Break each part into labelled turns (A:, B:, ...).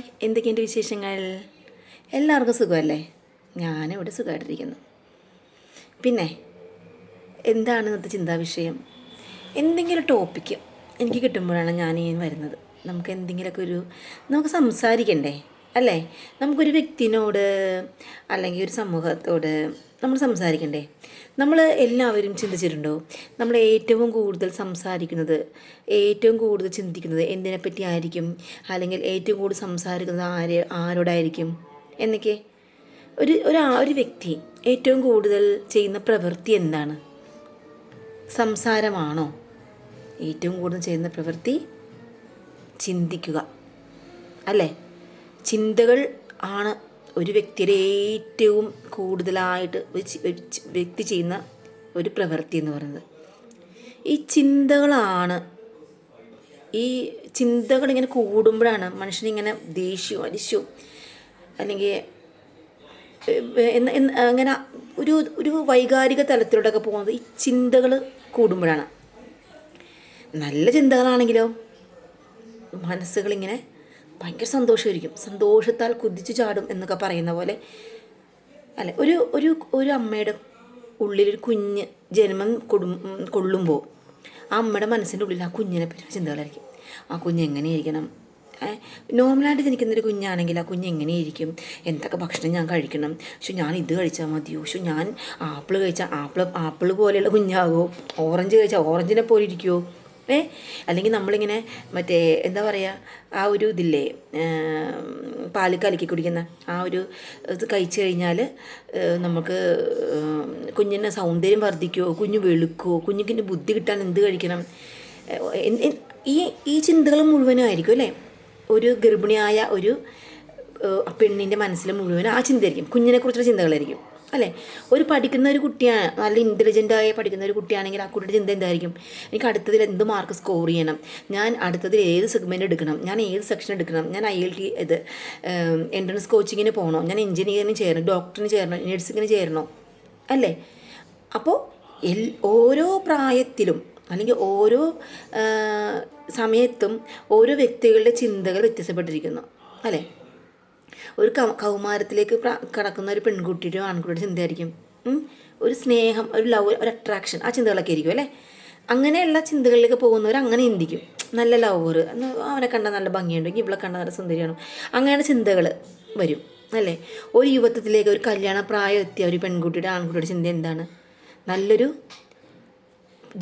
A: Hi എന്തൊക്കെയുണ്ട് വിശേഷങ്ങൾ? എല്ലാവർക്കും സുഖമല്ലേ? ഞാനിവിടെ സുഖമായിട്ടിരിക്കുന്നു. പിന്നെ എന്താണ് ഇന്നത്തെ ചിന്താ വിഷയം എന്തെങ്കിലും ടോപ്പിക്ക് എനിക്ക് കിട്ടുമ്പോഴാണ് ഞാൻ ഈ വരുന്നത്. നമുക്ക് എന്തെങ്കിലുമൊക്കെ ഒരു നമുക്ക് സംസാരിക്കണ്ടേ? അല്ലേ? നമുക്കൊരു വ്യക്തിനോട് അല്ലെങ്കിൽ ഒരു സമൂഹത്തോട് നമ്മൾ സംസാരിക്കണ്ടേ? നമ്മൾ എല്ലാവരും ചിന്തിച്ചിട്ടുണ്ടോ? നമ്മൾ ഏറ്റവും കൂടുതൽ സംസാരിക്കുന്നത് ഏറ്റവും കൂടുതൽ ചിന്തിക്കുന്നത് എന്തിനെപ്പറ്റി ആയിരിക്കും? അല്ലെങ്കിൽ ഏറ്റവും കൂടുതൽ സംസാരിക്കുന്നത് ആര് ആരോടായിരിക്കും? എന്നൊക്കെ. ഒരു ഒരു ഒരു വ്യക്തി ഏറ്റവും കൂടുതൽ ചെയ്യുന്ന പ്രവൃത്തി എന്താണ്? സംസാരമാണോ? ഏറ്റവും കൂടുതൽ ചെയ്യുന്ന പ്രവൃത്തി ചിന്തിക്കുക. അല്ലേ? ചിന്തകൾ ആണ് ഒരു വ്യക്തിയുടെ ഏറ്റവും കൂടുതലായിട്ട് വ്യക്തി ചെയ്യുന്ന ഒരു പ്രവൃത്തി എന്ന് പറയുന്നത്. ഈ ചിന്തകളാണ് ഈ ചിന്തകൾ ഇങ്ങനെ കൂടുമ്പോഴാണ് മനുഷ്യനിങ്ങനെ ദേഷ്യവും അരിശവും അല്ലെങ്കിൽ അങ്ങനെ ഒരു ഒരു വൈകാരിക തലത്തിലൂടെയൊക്കെ പോകുന്നത് ഈ ചിന്തകൾ കൂടുമ്പോഴാണ്. നല്ല ചിന്തകളാണെങ്കിലോ മനസ്സുകളിങ്ങനെ ഭയങ്കര സന്തോഷമായിരിക്കും. സന്തോഷത്താൽ കുതിച്ചു ചാടും എന്നൊക്കെ പറയുന്ന പോലെ. അല്ല ഒരു ഒരു ഒരു അമ്മയുടെ ഉള്ളിലൊരു കുഞ്ഞ് ജന്മം കൊടും കൊള്ളുമ്പോൾ ആ അമ്മയുടെ മനസ്സിന്റെ ഉള്ളിൽ ആ കുഞ്ഞിനെ പറ്റി ചിന്തകളായിരിക്കും. ആ കുഞ്ഞ് എങ്ങനെയായിരിക്കണം ഏ, നോർമലായിട്ട് ജനിക്കുന്നൊരു കുഞ്ഞാണെങ്കിൽ ആ കുഞ്ഞ് എങ്ങനെയായിരിക്കും എന്തൊക്കെ ഭക്ഷണം ഞാൻ കഴിക്കണം? പക്ഷെ ഞാൻ ഇത് കഴിച്ചാൽ മതിയോ? പക്ഷെ ഞാൻ ആപ്പിൾ കഴിച്ചാൽ ആപ്പിൾ ആപ്പിൾ പോലെയുള്ള കുഞ്ഞാകുമോ ഓറഞ്ച് കഴിച്ചാൽ ഓറഞ്ചിനെ പോലെ ഇരിക്കുമോ ഏ? അല്ലെങ്കിൽ നമ്മളിങ്ങനെ മറ്റേ എന്താ പറയുക ആ ഒരു ഇതില്ലേ പാൽ കലക്കി കുടിക്കുന്ന ആ ഒരു ഇത് കഴിച്ചു കഴിഞ്ഞാൽ നമുക്ക് കുഞ്ഞിന്റെ സൗന്ദര്യം വർദ്ധിക്കുമോ കുഞ്ഞ് വെളുക്കുമോ കുഞ്ഞിക്ക് ബുദ്ധി കിട്ടാൻ എന്ത് കഴിക്കണം? ഈ ഈ ചിന്തകൾ മുഴുവനും ആയിരിക്കും അല്ലേ? ഒരു ഗർഭിണിയായ ഒരു പെണ്ണിന്റെ മനസ്സിൽ മുഴുവനും ആ ചിന്തയായിരിക്കും. കുഞ്ഞിനെക്കുറിച്ചുള്ള ചിന്തകളായിരിക്കും. അല്ലേ? ഒരു പഠിക്കുന്ന ഒരു കുട്ടിയാണ് നല്ല ഇന്റലിജന്റ് ആയി പഠിക്കുന്ന ഒരു കുട്ടിയാണെങ്കിൽ ആ കുട്ടിയുടെ ചിന്ത എന്തായിരിക്കും? എനിക്ക് അടുത്തതിൽ എന്ത് മാർക്ക് സ്കോർ ചെയ്യണം? ഞാൻ അടുത്തതിൽ ഏത് സെഗ്മെന്റ് എടുക്കണം? ഞാൻ ഏത് സെക്ഷൻ എടുക്കണം? ഞാൻ ഐ എൽ ടി ഇത് എൻട്രൻസ് കോച്ചിങ്ങിന് പോകണോ ഞാൻ എഞ്ചിനീയറിന് ചേരണം? ഡോക്ടറിന് ചേരണോ? നഴ്സിങ്ങിന് ചേരണോ? അല്ലേ? അപ്പോൾ എൽ ഓരോ പ്രായത്തിലും അല്ലെങ്കിൽ ഓരോ സമയത്തും ഓരോ വ്യക്തികളുടെ ചിന്തകൾ വ്യത്യാസപ്പെട്ടിരിക്കുന്നു. അല്ലേ? ഒരു കൗമാരത്തിലേക്ക് കടക്കുന്ന ഒരു പെൺകുട്ടിയുടെയോ ആൺകുട്ടിയുടെ ചിന്തയായിരിക്കും. ഒരു സ്നേഹം ഒരു ലവ് ഒരു അട്രാക്ഷൻ ആ ചിന്തകളൊക്കെ ആയിരിക്കും അല്ലേ? അങ്ങനെയുള്ള ചിന്തകളിലേക്ക് പോകുന്നവർ അങ്ങനെ ചിന്തിക്കും. നല്ല ലവർ അവനെ കണ്ടാൽ നല്ല ഭംഗിയുണ്ടെങ്കിൽ ഇവളെ കണ്ടാൽ നല്ല സുന്ദരിയാണ്. അങ്ങനെയുള്ള ചിന്തകൾ വരും അല്ലേ? ഒരു യുവത്വത്തിലേക്ക് ഒരു കല്യാണ പ്രായം എത്തിയ ഒരു പെൺകുട്ടിയുടെ ആൺകുട്ടിയുടെ ചിന്ത എന്താണ്? നല്ലൊരു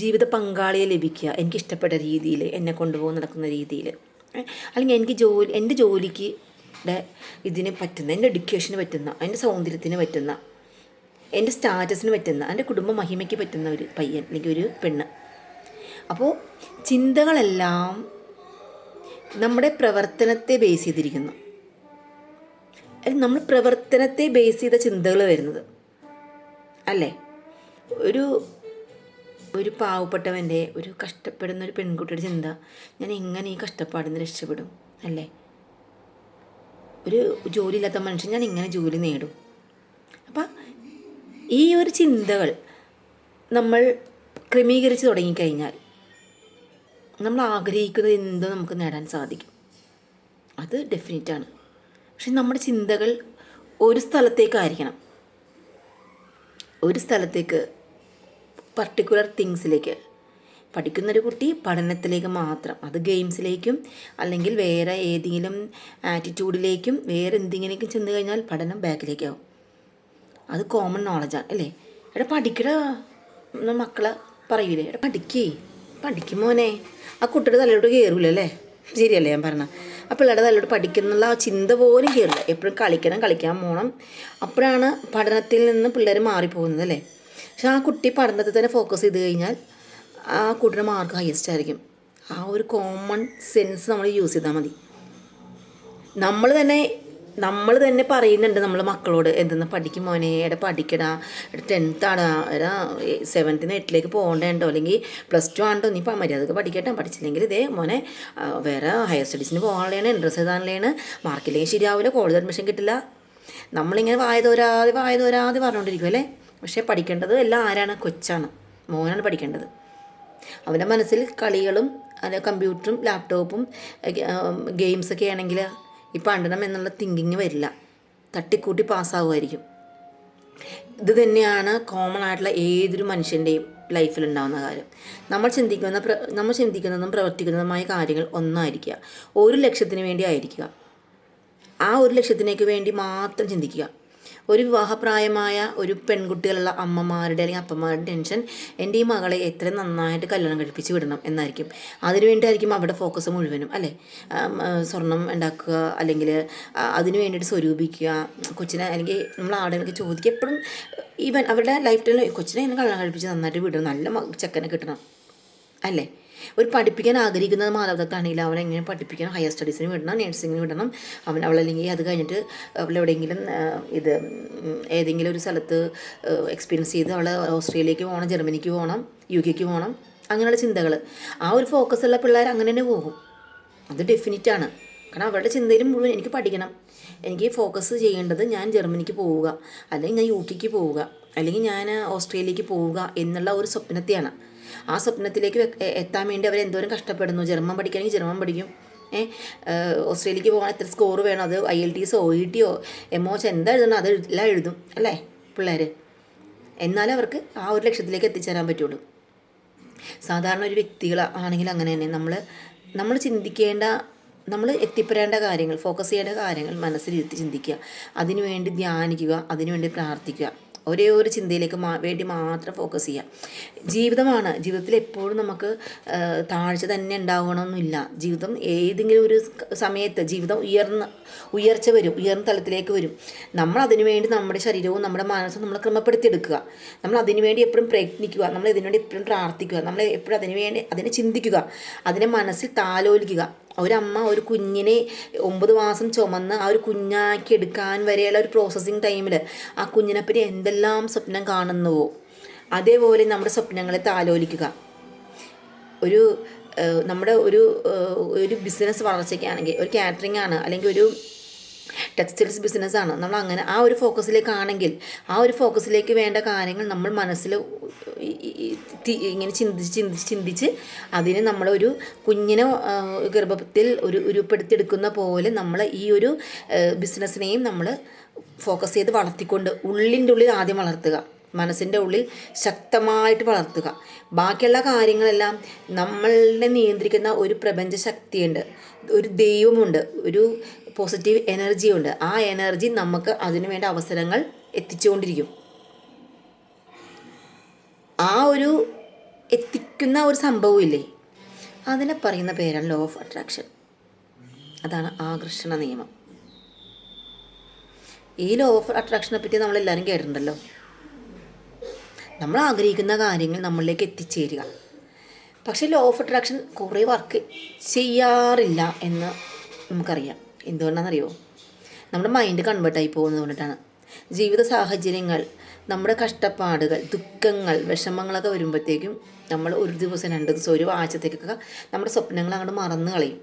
A: ജീവിത പങ്കാളിയെ ലഭിക്കുക എനിക്ക് ഇഷ്ടപ്പെട്ട രീതിയിൽ എന്നെ കൊണ്ടുപോകുന്ന നടക്കുന്ന രീതിയിൽ അല്ലെങ്കിൽ എനിക്ക് ജോലി എന്റെ ജോലിക്ക് ഇതിന് പറ്റുന്ന എന്റെ എഡ്യൂക്കേഷന് പറ്റുന്ന എന്റെ സൗന്ദര്യത്തിന് പറ്റുന്ന എന്റെ സ്റ്റാറ്റസിന് പറ്റുന്ന എന്റെ കുടുംബ മഹിമയ്ക്ക് പറ്റുന്ന ഒരു പയ്യൻ അല്ലെങ്കിൽ ഒരു പെണ്ണ്. അപ്പോൾ ചിന്തകളെല്ലാം നമ്മുടെ പ്രവർത്തനത്തെ ബേസ് ചെയ്തിരിക്കുന്നു. നമ്മൾ പ്രവർത്തനത്തെ ബേസ് ചെയ്ത ചിന്തകൾ വരുന്നത്. അല്ലേ? ഒരു ഒരു പാവപ്പെട്ടവന്റെ ഒരു കഷ്ടപ്പെടുന്ന ഒരു പെൺകുട്ടിയുടെ ചിന്ത ഞാൻ എങ്ങനെ ഈ കഷ്ടപ്പാടിൽ നിന്ന് രക്ഷപ്പെടും? അല്ലേ? ഒരു ജോലിയില്ലാത്ത മനുഷ്യൻ ഞാൻ ഇങ്ങനെ ജോലി നേടും. അപ്പം ഈ ഒരു ചിന്തകൾ നമ്മൾ ക്രമീകരിച്ച് തുടങ്ങിക്കഴിഞ്ഞാൽ നമ്മൾ ആഗ്രഹിക്കുന്നത് എന്തോ നമുക്ക് നേടാൻ സാധിക്കും. അത് ഡെഫിനറ്റാണ് പക്ഷെ നമ്മുടെ ചിന്തകൾ ഒരു സ്ഥലത്തേക്കായിരിക്കണം. ഒരു സ്ഥലത്തേക്ക് പർട്ടിക്കുലർ തിങ്സിലേക്ക് പഠിക്കുന്നൊരു കുട്ടി പഠനത്തിലേക്ക് മാത്രം അത് ഗെയിംസിലേക്കും അല്ലെങ്കിൽ വേറെ ഏതെങ്കിലും ആറ്റിറ്റ്യൂഡിലേക്കും വേറെ എന്തെങ്കിലേക്കും ചെന്ന് കഴിഞ്ഞാൽ പഠനം ബാക്കിലേക്കാവും. അത് കോമൺ നോളജാണ് അല്ലേ? എടാ പഠിക്കടാ മക്കളെ പറയൂലേ? എടാ പഠിക്കേ പഠിക്കും മോനെ. ആ കുട്ടിയുടെ തലയോട്ട് കയറൂലല്ലേ ശരിയല്ലേ ഞാൻ പറഞ്ഞ. ആ പിള്ളേരുടെ തലയോട് പഠിക്കുന്നുള്ള ആ ചിന്ത പോലും കയറില്ല എപ്പോഴും കളിക്കണം കളിക്കാൻ പോകണം അപ്പോഴാണ് പഠനത്തിൽ നിന്ന് പിള്ളേർ മാറിപ്പോകുന്നത് അല്ലേ? പക്ഷെ ആ കുട്ടി പഠനത്തിൽ തന്നെ ഫോക്കസ് ചെയ്ത് കഴിഞ്ഞാൽ ആ കുട്ടിയുടെ മാർക്ക് ഹയസ്റ്റ് ആയിരിക്കും. ആ ഒരു കോമൺ സെൻസ് നമ്മൾ യൂസ് ചെയ്താൽ മതി. നമ്മൾ തന്നെ നമ്മൾ തന്നെ പറയുന്നുണ്ട് നമ്മൾ മക്കളോട് എന്തെന്ന് പഠിക്കും മോനെ? എടാ പഠിക്കടാ. എടാ ടെൻത്താടാ എടാ സെവൻത്തിന് എട്ടിലേക്ക് പോകണ്ടോ അല്ലെങ്കിൽ പ്ലസ് ടു ആണ്ടോ? നീ മര്യാദയ്ക്ക് പഠിക്കട്ടെ. പഠിച്ചില്ലെങ്കിൽ ഇതേ മോനെ വേറെ ഹയർ സ്റ്റഡീസിന് പോകാനുള്ളതാണ് ഇൻട്രസ്റ്റ് ചെയ്താനുള്ളതാണ് മാർക്കില്ലെങ്കിൽ ശരിയാവില്ല കോളേജ് അഡ്മിഷൻ കിട്ടില്ല. നമ്മളിങ്ങനെ വായതോരാതെ വായതോരാതെ വായ പറഞ്ഞുകൊണ്ടിരിക്കും അല്ലേ? പക്ഷേ പഠിക്കേണ്ടത് എല്ലാം ആരാണ്? കൊച്ചാണ്. മോനാണ് പഠിക്കേണ്ടത്. അവന്റെ മനസ്സിൽ കളികളും അല്ല കമ്പ്യൂട്ടറും ലാപ്ടോപ്പും ഗെയിംസൊക്കെ ആണെങ്കിൽ ഈ പഠനം എന്നുള്ള തിങ്കിങ് വരില്ല. തട്ടിക്കൂട്ടി പാസ്സാവുമായിരിക്കും ഇത് തന്നെയാണ് കോമൺ ആയിട്ടുള്ള ഏതൊരു മനുഷ്യന്റെയും ലൈഫിൽ ഉണ്ടാകുന്ന കാര്യം. നമ്മൾ ചിന്തിക്കുന്ന നമ്മൾ ചിന്തിക്കുന്നതും പ്രവർത്തിക്കുന്നതുമായ കാര്യങ്ങൾ ഒന്നായിരിക്കുക. ഒരു ലക്ഷ്യത്തിന് വേണ്ടി ആയിരിക്കുക. ആ ഒരു ലക്ഷ്യത്തിനേക്ക് വേണ്ടി മാത്രം ചിന്തിക്കുക. ഒരു വിവാഹപ്രായമായ ഒരു പെൺകുട്ടികളുള്ള അമ്മമാരുടെ അല്ലെങ്കിൽ അപ്പന്മാരുടെ ടെൻഷൻ എന്റെ ഈ മകളെ എത്ര നന്നായിട്ട് കല്യാണം കഴിപ്പിച്ച് വിടണം എന്നായിരിക്കും. അതിനുവേണ്ടിയായിരിക്കും അവിടെ ഫോക്കസ് മുഴുവനും അല്ലേ? സ്വർണം ഉണ്ടാക്കുക അല്ലെങ്കിൽ അതിനു വേണ്ടിയിട്ട് സ്വരൂപിക്കുക കൊച്ചിനെ അല്ലെങ്കിൽ നമ്മൾ ആടെയൊക്കെ ചോദിക്കുക. എപ്പോഴും ഈവൻ അവരുടെ ലൈഫ് ടൈമിൽ കൊച്ചിനെ കല്യാണം കഴിപ്പിച്ച് നന്നായിട്ട് വിടണം. നല്ല ചെക്കനെ കിട്ടണം. അല്ലേ? ഒരു പഠിപ്പിക്കാൻ ആഗ്രഹിക്കുന്നത് മാതാപിതാക്കളാണെങ്കിൽ അവനെ എങ്ങനെ പഠിപ്പിക്കണം? ഹയർ സ്റ്റഡീസിന് വിടണം നേഴ്സിങ്ങിന് വിടണം. അവൻ അവളല്ലെങ്കിൽ അത് കഴിഞ്ഞിട്ട് അവൾ എവിടെയെങ്കിലും ഇത് ഏതെങ്കിലും ഒരു സ്ഥലത്ത് എക്സ്പീരിയൻസ് ചെയ്ത് അവൾ ഓസ്ട്രേലിയക്ക് പോകണം ജർമ്മനിക്ക് പോകണം യു കെക്ക് പോകണം. അങ്ങനെയുള്ള ചിന്തകൾ ആ ഒരു ഫോക്കസ് ഉള്ള പിള്ളേർ അങ്ങനെ തന്നെ പോകും. അത് ഡെഫിനിറ്റാണ് കാരണം അവരുടെ ചിന്തയിലും മുഴുവൻ എനിക്ക് പഠിക്കണം. എനിക്ക് ഫോക്കസ് ചെയ്യേണ്ടത് ഞാൻ ജർമ്മനിക്ക് പോവുക. അല്ലെങ്കിൽ ഞാൻ യു കെക്ക് പോവുക. അല്ലെങ്കിൽ ഞാൻ ഓസ്ട്രേലിയക്ക് പോവുക എന്നുള്ള ഒരു സ്വപ്നത്തെയാണ്. ആ സ്വപ്നത്തിലേക്ക് എത്താൻ വേണ്ടി അവർ എന്തോരം കഷ്ടപ്പെടുന്നു. ജർമ്മൻ പഠിക്കണമെങ്കിൽ ജർമ്മൻ പഠിക്കും. ഓസ്ട്രേലിയക്ക് പോകാൻ എത്ര സ്കോർ വേണം? അത് I L T O E ടിയോ M O എന്താ എഴുതണം? അത് എല്ലാം എഴുതും. അല്ലേ? പിള്ളേർ എന്നാലേ അവർക്ക് ആ ഒരു ലക്ഷ്യത്തിലേക്ക് എത്തിച്ചേരാൻ പറ്റുള്ളൂ. സാധാരണ ഒരു വ്യക്തികൾ ആണെങ്കിൽ അങ്ങനെ തന്നെ. നമ്മൾ നമ്മൾ ചിന്തിക്കേണ്ട നമ്മൾ എത്തിപ്പെടേണ്ട കാര്യങ്ങൾ ഫോക്കസ് ചെയ്യേണ്ട കാര്യങ്ങൾ മനസ്സിലിരുത്തി ചിന്തിക്കുക. അതിനുവേണ്ടി ധ്യാനിക്കുക അതിനുവേണ്ടി പ്രാർത്ഥിക്കുക. ഒരേ ഒരു ചിന്തയിലേക്ക് മാ വേണ്ടി മാത്രം ഫോക്കസ് ചെയ്യുക. ജീവിതമാണ്. ജീവിതത്തിൽ എപ്പോഴും നമുക്ക് താഴ്ച തന്നെ ഉണ്ടാവണമെന്നില്ല ജീവിതം ഏതെങ്കിലും ഒരു സമയത്ത് ജീവിതം ഉയർന്ന ഉയർച്ച വരും ഉയർന്ന തലത്തിലേക്ക് വരും. നമ്മൾ അതിനുവേണ്ടി നമ്മുടെ ശരീരവും നമ്മുടെ മനസ്സും നമ്മൾ ക്രമപ്പെടുത്തിയെടുക്കുക. നമ്മൾ അതിനുവേണ്ടി എപ്പോഴും പ്രയത്നിക്കുക. നമ്മൾ ഇതിനുവേണ്ടി എപ്പോഴും പ്രാർത്ഥിക്കുക. നമ്മൾ എപ്പോഴും അതിനുവേണ്ടി അതിനെ ചിന്തിക്കുക. അതിനെ മനസ്സിൽ താലോലിക്കുക. ഒരമ്മ ഒരു കുഞ്ഞിനെ ഒമ്പത് മാസം ചുമന്ന് ആ ഒരു കുഞ്ഞാക്കി എടുക്കാൻ വരെയുള്ള ഒരു പ്രോസസ്സിങ് ടൈമിൽ ആ കുഞ്ഞിനെപ്പറ്റി എന്തെല്ലാം സ്വപ്നം കാണുന്നുവോ? അതേപോലെ നമ്മുടെ സ്വപ്നങ്ങളെ താലോലിക്കുക. ഒരു നമ്മുടെ ഒരു ഒരു ബിസിനസ് വളർച്ചയ്ക്കാണെങ്കിൽ ഒരു കാറ്ററിംഗ് ആണ് അല്ലെങ്കിൽ ഒരു ടെക്സ്റ്റൈൽസ് ബിസിനസ്സാണ് നമ്മൾ അങ്ങനെ ആ ഒരു ഫോക്കസിലേക്കാണെങ്കിൽ ആ ഒരു ഫോക്കസിലേക്ക് വേണ്ട കാര്യങ്ങൾ നമ്മൾ മനസ്സിൽ ഇങ്ങനെ ചിന്തിച്ച് ചിന്തിച്ച് ചിന്തിച്ച് അതിനെ നമ്മളൊരു കുഞ്ഞിനെ ഗർഭത്തിൽ ഒരു ഉരുപ്പെടുത്തിയെടുക്കുന്ന പോലെ നമ്മൾ ഈ ഒരു ബിസിനസ്സിനെയും നമ്മൾ ഫോക്കസ് ചെയ്ത് വളർത്തിക്കൊണ്ട് ഉള്ളിന്റെ ഉള്ളിൽ ആദ്യം വളർത്തുക. മനസ്സിന്റെ ഉള്ളിൽ ശക്തമായിട്ട് വളർത്തുക. ബാക്കിയുള്ള കാര്യങ്ങളെല്ലാം നമ്മളെ നിയന്ത്രിക്കുന്ന ഒരു പ്രപഞ്ച ശക്തിയുണ്ട്. ഒരു ദൈവമുണ്ട്. ഒരു പോസിറ്റീവ് എനർജി ഉണ്ട്. ആ എനർജി നമുക്ക് അതിനു വേണ്ട അവസരങ്ങൾ എത്തിച്ചുകൊണ്ടിരിക്കും. ആ ഒരു എത്തിക്കുന്ന ഒരു സംഭവമില്ലേ അതിനെ പറയുന്ന പേരാണ് ലോ ഓഫ് അട്രാക്ഷൻ അതാണ് ആകർഷണ നിയമം. ഈ ലോ ഓഫ് അട്രാക്ഷനെ പറ്റി നമ്മൾ നമ്മളെല്ലാവരും കേട്ടിട്ടുണ്ടല്ലോ. നമ്മൾ ആഗ്രഹിക്കുന്ന കാര്യങ്ങൾ നമ്മളിലേക്ക് എത്തിച്ചേരുക. പക്ഷേ ലോ ഓഫ് അട്രാക്ഷൻ കുറേ വർക്ക് ചെയ്യാറില്ല എന്ന് നമുക്കറിയാം. എന്തുകൊണ്ടാണെന്നറിയോ? നമ്മുടെ മൈൻഡ് കൺവേർട്ടായി പോകുന്നത് കൊണ്ടിട്ടാണ്. ജീവിത സാഹചര്യങ്ങൾ നമ്മുടെ കഷ്ടപ്പാടുകൾ ദുഃഖങ്ങൾ വിഷമങ്ങളൊക്കെ വരുമ്പോഴത്തേക്കും നമ്മൾ ഒരു ദിവസം രണ്ട് ദിവസം ഒരു ആഴ്ചത്തേക്കൊക്കെ നമ്മുടെ സ്വപ്നങ്ങൾ അങ്ങോട്ട് മറന്നു കളയും.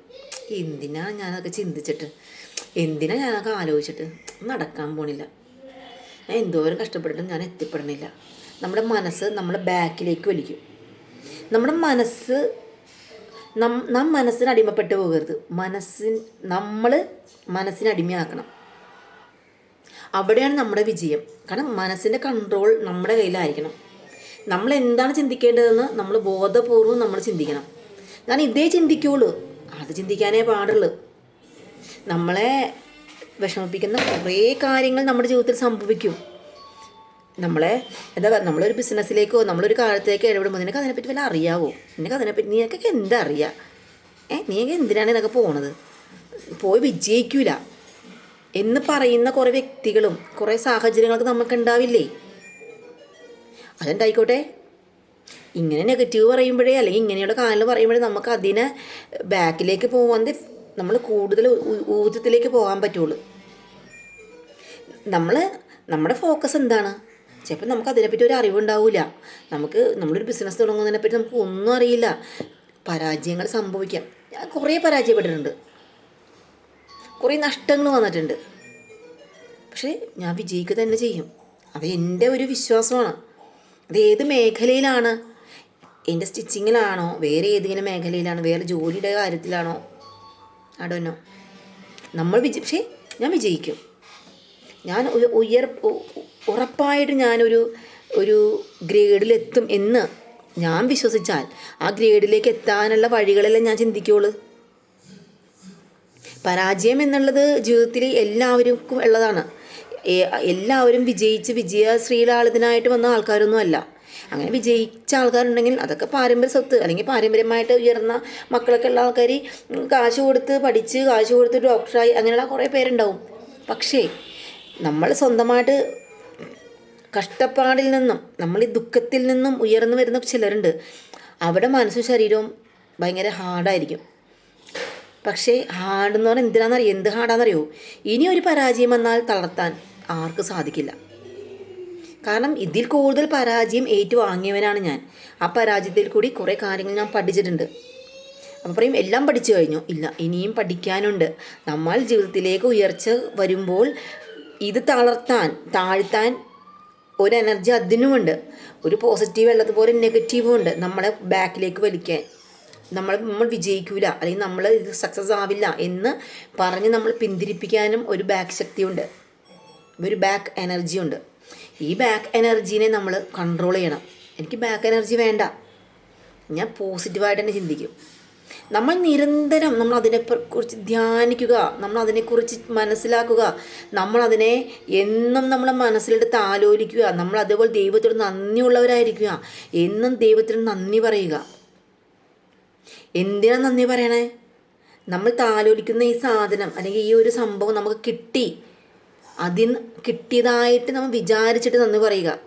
A: എന്തിനാണ് ഞാനതൊക്കെ ചിന്തിച്ചിട്ട്? എന്തിനാ ഞാനൊക്കെ ആലോചിച്ചിട്ട്? നടക്കാൻ പോണില്ല. ഞാൻ എന്തോരം കഷ്ടപ്പെട്ടിട്ടും ഞാൻ എത്തിപ്പെടണില്ല. നമ്മുടെ മനസ്സ് നമ്മുടെ ബാക്കിലേക്ക് വലിക്കും. നമ്മുടെ മനസ്സ് നം നാം മനസ്സിന് അടിമപ്പെട്ടു പോകരുത്. മനസ്സിൻ നമ്മൾ മനസ്സിന് അടിമയാക്കണം. അവിടെയാണ് നമ്മുടെ വിജയം. കാരണം മനസ്സിന്റെ കൺട്രോൾ നമ്മുടെ കയ്യിലായിരിക്കണം. നമ്മൾ എന്താണ് ചിന്തിക്കേണ്ടതെന്ന് നമ്മൾ ബോധപൂർവം നമ്മൾ ചിന്തിക്കണം. ഞാൻ ഇതേ ചിന്തിക്കുള്ളൂ. അത് ചിന്തിക്കാനേ പാടുള്ളൂ. നമ്മളെ വിഷമിപ്പിക്കുന്ന കുറേ കാര്യങ്ങൾ നമ്മുടെ ജീവിതത്തിൽ സംഭവിക്കും. നമ്മളെ എന്താ പറയുക നമ്മളൊരു ബിസിനസ്സിലേക്കോ നമ്മളൊരു കാലത്തേക്കോ ഇടപെടുമ്പോൾ നിനക്ക് അതിനെപ്പറ്റി വല്ല അറിയാവോ? നിനക്ക് അതിനെപ്പറ്റി നിനക്കൊക്കെ എന്താ അറിയാം? ഏ നീയൊക്കെ എന്തിനാണ് ഇതൊക്കെ പോണത്? പോയി വിജയിക്കൂല. എന്ന് പറയുന്ന കുറേ വ്യക്തികളും കുറേ സാഹചര്യങ്ങളൊക്കെ നമുക്ക് ഉണ്ടാവില്ലേ? അതെന്തായിക്കോട്ടെ? ഇങ്ങനെ നെഗറ്റീവ് പറയുമ്പോഴേ അല്ലെങ്കിൽ ഇങ്ങനെയുള്ള കാര്യങ്ങൾ പറയുമ്പോഴേ നമുക്ക് അതിനെ ബാക്കിലേക്ക് പോകാൻ നമ്മൾ കൂടുതൽ ഊർജത്തിലേക്ക് പോകാൻ പറ്റുള്ളൂ. നമ്മൾ നമ്മുടെ ഫോക്കസ് എന്താണ്? ചിലപ്പോൾ നമുക്ക് അതിനെപ്പറ്റി ഒരു അറിവുണ്ടാവില്ല നമുക്ക് നമ്മളൊരു ബിസിനസ് തുടങ്ങുന്നതിനെ പറ്റി നമുക്ക് ഒന്നും അറിയില്ല. പരാജയങ്ങൾ സംഭവിക്കാം. ഞാൻ കുറേ പരാജയപ്പെട്ടിട്ടുണ്ട്. കുറേ നഷ്ടങ്ങൾ വന്നിട്ടുണ്ട്. പക്ഷേ ഞാൻ വിജയിക്കുക തന്നെ ചെയ്യും. അത് എന്റെ ഒരു വിശ്വാസമാണ്. അത് ഏത് മേഖലയിലാണ്? എന്റെ സ്റ്റിച്ചിങ്ങിലാണോ? വേറെ ഏതെങ്കിലും മേഖലയിലാണോ? വേറെ ജോലിയുടെ കാര്യത്തിലാണോ? അടോനോ നമ്മൾ വിജയി പക്ഷേ ഞാൻ വിജയിക്കും. ഞാൻ ഉയ- ഉയർ ഉറപ്പായിട്ട് ഞാനൊരു ഒരു ഗ്രേഡിലെത്തും എന്ന് ഞാൻ വിശ്വസിച്ചാൽ ആ ഗ്രേഡിലേക്ക് എത്താനുള്ള വഴികളെല്ലാം ഞാൻ ചിന്തിക്കുള്ളൂ. പരാജയം എന്നുള്ളത് ജീവിതത്തിൽ എല്ലാവർക്കും ഉള്ളതാണ്. എല്ലാവരും വിജയിച്ച് വിജയശ്രീലാളിതനായിട്ട് വന്ന ആൾക്കാരൊന്നും അല്ല. അങ്ങനെ വിജയിച്ച ആൾക്കാരുണ്ടെങ്കിൽ അതൊക്കെ പാരമ്പര്യ സ്വത്ത് അല്ലെങ്കിൽ പാരമ്പര്യമായിട്ട് ഉയർന്ന മക്കളൊക്കെ ഉള്ള ആൾക്കാർ കാശ് കൊടുത്ത് പഠിച്ച് കാശ് കൊടുത്ത് ഡോക്ടറായി അങ്ങനെയുള്ള കുറേ പേരുണ്ടാവും. പക്ഷേ നമ്മൾ സ്വന്തമായിട്ട് കഷ്ടപ്പാടിൽ നിന്നും നമ്മൾ ഈ ദുഃഖത്തിൽ നിന്നും ഉയർന്നു വരുന്ന ചിലരുണ്ട്. അവിടെ മനസ്സും ശരീരവും ഭയങ്കര ഹാർഡായിരിക്കും പക്ഷേ ഹാർഡ് എന്ന് പറഞ്ഞാൽ എന്തിനാണെന്നറിയോ? എന്ത് ഹാർഡാണെന്നറിയോ ഇനി ഒരു പരാജയം വന്നാൽ തളർത്താൻ ആർക്ക് സാധിക്കില്ല. കാരണം ഇതിൽ കൂടുതൽ പരാജയം ഏറ്റുവാങ്ങിയവനാണ് ഞാൻ. ആ പരാജയത്തിൽ കൂടി കുറേ കാര്യങ്ങൾ ഞാൻ പഠിച്ചിട്ടുണ്ട്. അപ്പോൾ പറയും എല്ലാം പഠിച്ചു കഴിഞ്ഞു. ഇല്ല ഇനിയും പഠിക്കാനുണ്ട്. നമ്മൾ ജീവിതത്തിലേക്ക് ഉയർച്ച വരുമ്പോൾ ഇത് തളർത്താൻ താഴ്ത്താൻ ഒരു എനർജി അതിനുമുണ്ട് ഒരു പോസിറ്റീവ് ഉള്ളതുപോലെ നെഗറ്റീവും ഉണ്ട്. നമ്മളെ ബാക്കിലേക്ക് വലിക്കാൻ. നമ്മൾ നമ്മൾ വിജയിക്കൂല. അല്ലെങ്കിൽ നമ്മൾ ഇത് സക്സസ് ആവില്ല എന്ന് പറഞ്ഞ് നമ്മൾ പിന്തിരിപ്പിക്കാനും ഒരു ബാക്ക് ശക്തിയുണ്ട് ഒരു ബാക്ക് എനർജി ഉണ്ട്. ഈ ബാക്ക് എനർജീനെ നമ്മൾ കൺട്രോൾ ചെയ്യണം. എനിക്ക് ബാക്ക് എനർജി വേണ്ട. ഞാൻ പോസിറ്റീവായിട്ട് തന്നെ ചിന്തിക്കും. നമ്മൾ നിരന്തരം നമ്മൾ അതിനെക്കുറിച്ച് കുറിച്ച് ധ്യാനിക്കുക നമ്മൾ അതിനെക്കുറിച്ച് മനസ്സിലാക്കുക നമ്മൾ അതിനെ എന്നും നമ്മളെ മനസ്സിലെടുത്ത് ആലോചിക്കുക നമ്മൾ അതേപോലെ ദൈവത്തോട് നന്ദിയുള്ളവരായിരിക്കുക എന്നും ദൈവത്തിന് നന്ദി പറയുക. എന്തിനാ നന്ദി പറയണേ? നമ്മൾ താലോലിക്കുന്ന ഈ സാധനം അല്ലെങ്കിൽ ഈ ഒരു സംഭവം നമുക്ക് കിട്ടി. അതിന് കിട്ടിയതായിട്ട് നമ്മൾ വിചാരിച്ചിട്ട് നന്ദി പറയുക.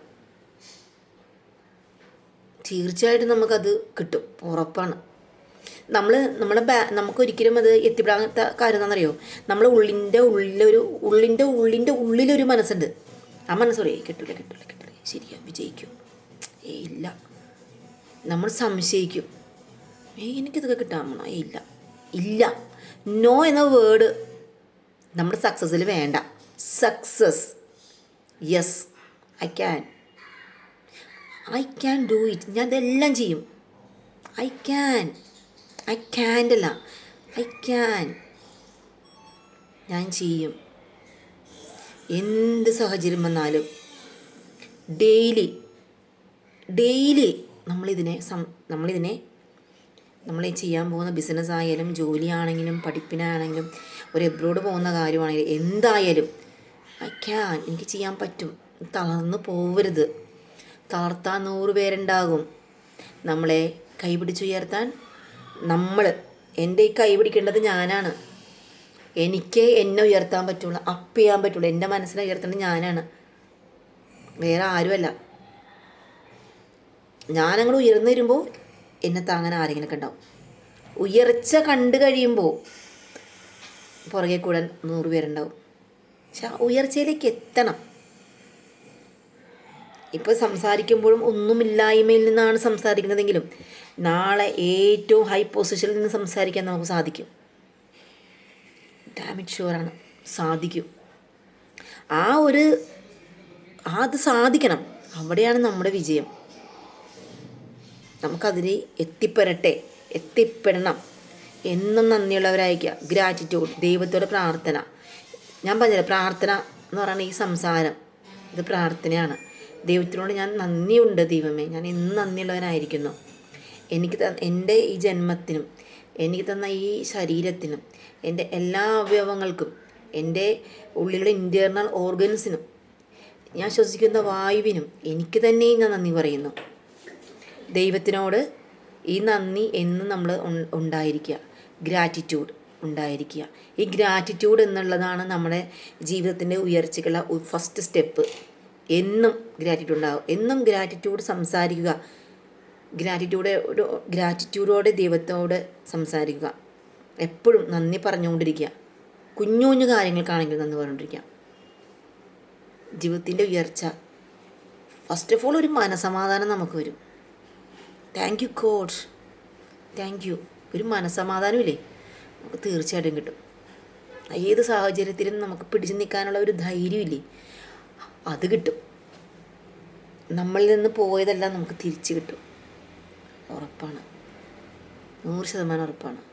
A: തീർച്ചയായിട്ടും നമുക്കത് കിട്ടും. ഉറപ്പാണ്. നമ്മൾ നമ്മളെ ബാ നമുക്ക് ഒരിക്കലും അത് എത്തിപ്പെടാത്ത കാര്യം എന്താണെന്നറിയോ? നമ്മളെ ഉള്ളിന്റെ ഉള്ളിലൊരു ഉള്ളിന്റെ ഉള്ളിന്റെ ഉള്ളിലൊരു മനസ്സുണ്ട്. ആ മനസ്സ് പറയും "ഏയ് കിട്ടൂല കിട്ടൂല കിട്ടൂല. ശരിയാ വിജയിക്കും. ഏ ഇല്ല. നമ്മൾ സംശയിക്കും. ഏയ് എനിക്കിതൊക്കെ കിട്ടാൻ പോണോ? ഏയ് ഇല്ല. ഇല്ല. നോ എന്ന വേർഡ് നമ്മുടെ സക്സസ്സിൽ വേണ്ട. Success yes I can I can do it ഞാൻ ഇതെല്ലാം ചെയ്യും. ഐ ക്യാൻ ഐ ക്യാന്റ് അല്ല ഐ ക്യാൻ ഞാൻ ചെയ്യും. എന്ത് സാഹചര്യം വന്നാലും. ഡെയിലി. ഡെയിലി നമ്മളിതിനെ സം നമ്മളിതിനെ നമ്മൾ ചെയ്യാൻ പോകുന്ന ബിസിനസ് ആയാലും ജോലിയാണെങ്കിലും പഠിപ്പിനാണെങ്കിലും ഒരു എബ്രോഡ് പോകുന്ന കാര്യമാണെങ്കിലും എന്തായാലും ഐ ക്യാൻ എനിക്ക് ചെയ്യാൻ പറ്റും. തളർന്നു പോവരുത്. തളർത്താൻ നൂറ് പേരുണ്ടാകും. നമ്മളെ കൈപിടിച്ചുയർത്താൻ നമ്മൾ എന്റെ ഈ കൈ പിടിക്കേണ്ടത് ഞാനാണ്. എനിക്ക് എന്നെ ഉയർത്താൻ പറ്റുള്ളൂ അപ്പ് ചെയ്യാൻ പറ്റുള്ളൂ എന്റെ മനസ്സിനെ ഉയർത്തേണ്ടത് ഞാനാണ്. വേറെ ആരുമല്ല. ഞാനങ്ങോട്ട് ഉയർന്നു വരുമ്പോൾ എന്നെ താങ്ങാൻ ആരെങ്കിലുമൊക്കെ ഉണ്ടാവും. ഉയർച്ച കണ്ടു കഴിയുമ്പോൾ പുറകെ കൂടാൻ നൂറ് പേരുണ്ടാവും. പക്ഷെ ആ ഉയർച്ചയിലേക്ക് എത്തണം. ഇപ്പോൾ സംസാരിക്കുമ്പോഴും ഒന്നുമില്ലായ്മയിൽ നിന്നാണ് സംസാരിക്കുന്നതെങ്കിലും നാളെ ഏറ്റവും ഹൈ പൊസിഷനിൽ നിന്ന് സംസാരിക്കാൻ നമുക്ക് സാധിക്കും. ഡാമിറ്റ് ഷുവറാണ് സാധിക്കും. ആ ഒരു അത് സാധിക്കണം. അവിടെയാണ് നമ്മുടെ വിജയം. നമുക്കതിന് എത്തിപ്പെടട്ടെ എത്തിപ്പെടണം എന്നും നന്ദിയുള്ളവരായിരിക്കുക. ഗ്രാറ്റിറ്റ്യൂഡ് ദൈവത്തോടെ പ്രാർത്ഥന. ഞാൻ പറഞ്ഞില്ല പ്രാർത്ഥന എന്ന് പറയുന്നത് ഈ സംസാരം ഇത് പ്രാർത്ഥനയാണ്. ദൈവത്തിനോട് ഞാൻ നന്ദിയുണ്ട് ദൈവമേ. ഞാൻ എന്നും നന്ദിയുള്ളവനായിരിക്കുന്നു. എനിക്ക് എന്റെ ഈ ജന്മത്തിനും എനിക്ക് തന്ന ഈ ശരീരത്തിനും എന്റെ എല്ലാ അവയവങ്ങൾക്കും എന്റെ ഉള്ളിലെ ഇന്റേർണൽ ഓർഗൻസിനും ഞാൻ ശ്വസിക്കുന്ന വായുവിനും എനിക്ക് തന്നെ ഞാൻ നന്ദി പറയുന്നു. ദൈവത്തിനോട് ഈ നന്ദി എന്ന് നമ്മൾ ഉണ്ടായിരിക്കുക. ഗ്രാറ്റിറ്റ്യൂഡ് ഉണ്ടായിരിക്കുക. ഈ ഗ്രാറ്റിറ്റ്യൂഡ് എന്നുള്ളതാണ് നമ്മുടെ ജീവിതത്തിന്റെ ഉയർച്ചയ്ക്കുള്ള ഫസ്റ്റ് സ്റ്റെപ്പ് എന്നും ഗ്രാറ്റിറ്റ്യൂഡ് ഉണ്ടാകും എന്നും ഗ്രാറ്റിറ്റ്യൂഡ് സംസാരിക്കുക. ഗ്രാറ്റിറ്റ്യൂഡ് ഗ്രാറ്റിറ്റ്യൂഡോടെ ദൈവത്തോട് സംസാരിക്കുക. എപ്പോഴും നന്ദി പറഞ്ഞുകൊണ്ടിരിക്കുക. കുഞ്ഞു കുഞ്ഞു കാര്യങ്ങൾക്കാണെങ്കിൽ നന്ദി പറഞ്ഞുകൊണ്ടിരിക്കുക. ജീവിതത്തിന്റെ ഉയർച്ച. ഫസ്റ്റ് ഓഫ് ഓൾ ഒരു മനസമാധാനം നമുക്ക് വരും. Thank you God thank you ഒരു മനസമാധാനമില്ലേ? നമുക്ക് തീർച്ചയായിട്ടും കിട്ടും. ഏത് സാഹചര്യത്തിലും നമുക്ക് പിടിച്ചു നിൽക്കാനുള്ള ഒരു ധൈര്യമില്ലേ? അത് കിട്ടും. നമ്മളിൽ നിന്ന് പോയതെല്ലാം നമുക്ക് തിരിച്ചു കിട്ടും. ഉറപ്പാണ്. നൂറ് ശതമാനം ഉറപ്പാണ്.